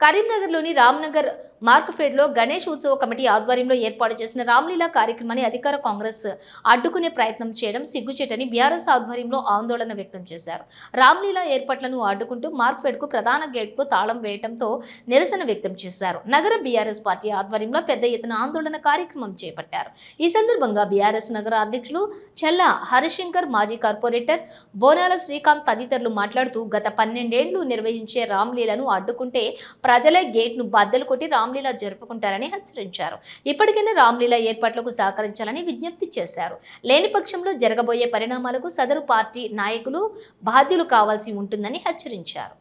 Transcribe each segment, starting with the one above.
కరీంనగర్లోని రామ్నగర్ మార్క్ఫెడ్లో గణేష్ ఉత్సవ కమిటీ ఆధ్వర్యంలో ఏర్పాటు చేసిన రామ్లీలా కార్యక్రమాన్ని అధికార కాంగ్రెస్ అడ్డుకునే ప్రయత్నం చేయడం సిగ్గుచేటని బీఆర్ఎస్ ఆధ్వర్యంలో ఆందోళన వ్యక్తం చేశారు. రామ్లీలా ఏర్పాట్లను అడ్డుకుంటూ మార్క్ఫెడ్కు ప్రధాన గేట్కు తాళం వేయడంతో నిరసన వ్యక్తం చేశారు. నగర బీఆర్ఎస్ పార్టీ ఆధ్వర్యంలో పెద్ద ఎత్తున ఆందోళన కార్యక్రమం చేపట్టారు. ఈ సందర్భంగా బీఆర్ఎస్ నగర అధ్యక్షులు చెల్ల హరిశంకర్ మాజీ కార్పొరేటర్ బోనాల శ్రీకాంత్ తదితరులు మాట్లాడుతూ గత పన్నెండేళ్ళు నిర్వహించే రామ్లీలను అడ్డుకుంటే ప్రజలే గేట్ను బద్దలు కొట్టి రామ్లీలా జరుపుకుంటారని హెచ్చరించారు ఇప్పటికైనా రామ్లీలా ఏర్పాట్లకు సహకరించాలని విజ్ఞప్తి చేశారు లేని పక్షంలో జరగబోయే పరిణామాలకు సదరు పార్టీ నాయకులు బాధ్యులు కావాల్సి ఉంటుందని హెచ్చరించారు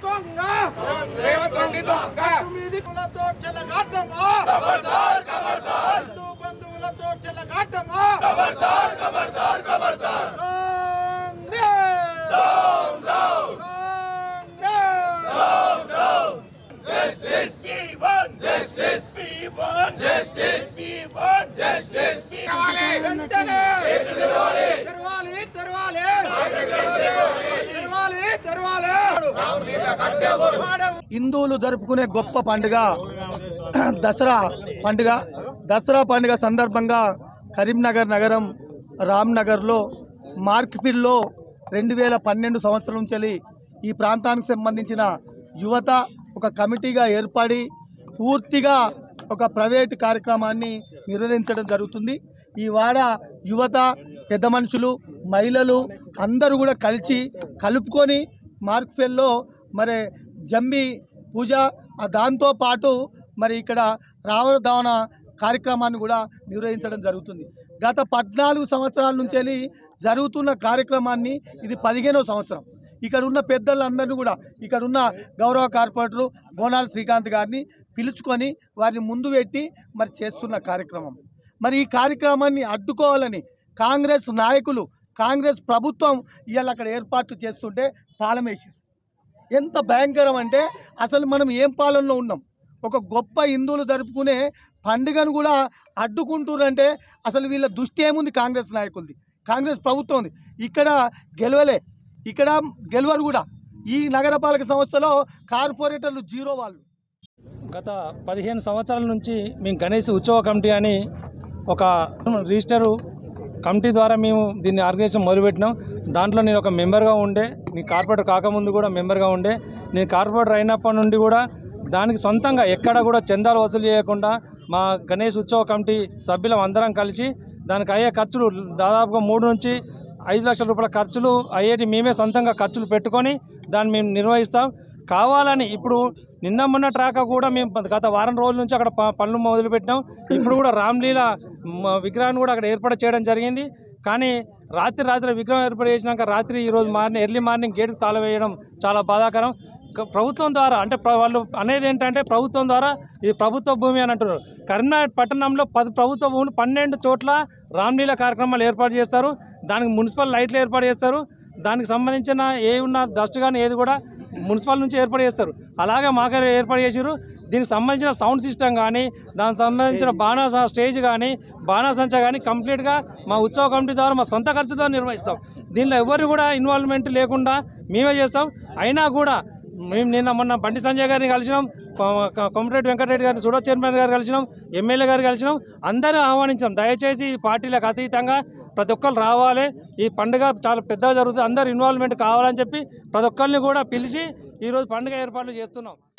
ತೋರಿಸಿಕೊಂಗ ದೇವತೊಂಡಿದೊಂಗ ತುಮಿದಿ ಕುಲ ತೋರ್ಚ ಲಗಾಟಮ ಖಬರ್ದಾರ್ ಖಬರ್ದಾರ್ ತು ಬಂಧುಲ ತೋರ್ಚ ಲಗಾಟಮ ಖಬರ್ದಾರ್ ಖಬರ್ದಾರ್ ಖಬರ್ದಾರ್ Congress down down Congress down down justice we want justice we want justice we want justice we ವಾಲೆ ಎಂಟನೆ ಎಂಟನೆ ವಾಲೆ ದರ್ವಾಲೆ ದರ್ವಾಲೆ ದರ್ವಾಲೆ హిందువులు జరుపుకునే గొప్ప పండుగ దసరా పండుగ. దసరా పండుగ సందర్భంగా కరీంనగర్ నగరం రామ్నగర్లో మార్క్ఫిల్లో రెండు వేల పన్నెండు సంవత్సరం నుంచి ఈ ప్రాంతానికి సంబంధించిన యువత ఒక కమిటీగా ఏర్పడి పూర్తిగా ఒక ప్రైవేట్ కార్యక్రమాన్ని నిర్వహించడం జరుగుతుంది. ఈ వాడ యువత పెద్ద మనుషులు మహిళలు అందరూ కూడా కలిసి కలుపుకొని మార్క్ఫెల్లో మరి జమ్మి పూజ దాంతోపాటు దాంతో పాటు మరి ఇక్కడ రావణ దావన కార్యక్రమాన్ని కూడా నిర్వహించడం జరుగుతుంది. గత పద్నాలుగు సంవత్సరాల నుంచి జరుగుతున్న కార్యక్రమాన్ని ఇది పదిహేనవ సంవత్సరం. ఇక్కడ ఉన్న పెద్దలందరినీ కూడా ఇక్కడ ఉన్న గౌరవ కార్పొరేటరు బోనాల శ్రీకాంత్ గారిని పిలుచుకొని వారిని ముందు పెట్టి మరి చేస్తున్న కార్యక్రమం. మరి ఈ కార్యక్రమాన్ని అడ్డుకోవాలని కాంగ్రెస్ నాయకులు కాంగ్రెస్ ప్రభుత్వం ఇవాళ అక్కడ ఏర్పాటు చేస్తుంటే తాళమేసి ఎంత భయంకరం అంటే అసలు మనం ఏం పాలనలో ఉన్నాం? ఒక గొప్ప హిందువులు జరుపుకునే పండుగను కూడా అడ్డుకుంటున్నారంటే అసలు వీళ్ళ దృష్టి ఏముంది కాంగ్రెస్ నాయకులది? కాంగ్రెస్ ప్రభుత్వం ఉంది. ఇక్కడ గెలవలే. ఇక్కడ గెలవరు కూడా. ఈ నగరపాలక సంస్థలో కార్పొరేటర్లు జీరో వాళ్ళు. గత పదిహేను సంవత్సరాల నుంచి మేము గణేష్ ఉత్సవ కమిటీ అని ఒక రిజిస్టరు కమిటీ ద్వారా మేము దీన్ని ఆర్గనైజేషన్ మొదలుపెట్టినాం. దాంట్లో నేను ఒక మెంబర్గా ఉండే నేను కార్పొరేటర్ కాకముందు కూడా మెంబర్గా ఉండే నేను కార్పొరేటర్ అయినప్పటి నుండి కూడా దానికి సొంతంగా ఎక్కడ కూడా చందాలు వసూలు చేయకుండా మా గణేష్ ఉత్సవ కమిటీ సభ్యులం అందరం కలిసి దానికి అయ్యే ఖర్చులు దాదాపుగా మూడు నుంచి ఐదు లక్షల రూపాయల ఖర్చులు అయ్యేటి మేమే సొంతంగా ఖర్చులు పెట్టుకొని దాన్ని మేము నిర్వహిస్తాం. కావాలని ఇప్పుడు నిన్న మొన్న ట్రాక్ కూడా మేము గత వారం రోజుల నుంచి అక్కడ ప- పనులు మొదలుపెట్టినాం. ఇప్పుడు కూడా రామ్లీల విగ్రహాన్ని కూడా అక్కడ ఏర్పాటు చేయడం జరిగింది. కానీ రాత్రి రాత్రి విగ్రహం ఏర్పాటు చేసినాక రాత్రి ఈరోజు మార్నింగ్ ఎర్లీ మార్నింగ్ గేటుకు తాళ వేయడం చాలా బాధాకరం. ప్రభుత్వం ద్వారా అంటే వాళ్ళు అనేది ఏంటంటే ప్రభుత్వం ద్వారా ఇది ప్రభుత్వ భూమి అని అంటున్నారు. కరీంనగర్ పట్టణంలో పది ప్రభుత్వ భూములు పన్నెండు చోట్ల రామ్లీల కార్యక్రమాలు ఏర్పాటు చేస్తారు. దానికి మున్సిపల్ లైట్లు ఏర్పాటు చేస్తారు. దానికి సంబంధించిన ఏ ఉన్న డస్ట్ కానీ ఏది కూడా మున్సిపల్ నుంచి ఏర్పాటు చేస్తారు. అలాగే మాకు ఏర్పాటు చేసారు దీనికి సంబంధించిన సౌండ్ సిస్టమ్ కానీ దానికి సంబంధించిన బాణా స్టేజ్ కానీ బాణాసంచ కానీ కంప్లీట్గా మా ఉత్సవ కమిటీ ద్వారా మా సొంత ఖర్చుతో నిర్వహిస్తాం. దీనిలో ఎవరు కూడా ఇన్వాల్వ్మెంట్ లేకుండా మేమే చేస్తాం. అయినా కూడా మేము నిన్న మొన్న బండి సంజయ్ గారిని కలిసినాం కొమరెడ్డి వెంకటరెడ్డి గారిని సూడో చైర్మన్ గారు కలిసినాం ఎమ్మెల్యే గారు కలిసినాం అందరూ ఆహ్వానించాం. దయచేసి ఈ పార్టీలకు అతీతంగా ప్రతి ఒక్కరు రావాలి. ఈ పండుగ చాలా పెద్దగా జరుగుతుంది. అందరు ఇన్వాల్వ్మెంట్ కావాలని చెప్పి ప్రతి ఒక్కరిని కూడా పిలిచి ఈరోజు పండుగ ఏర్పాట్లు చేస్తున్నాం.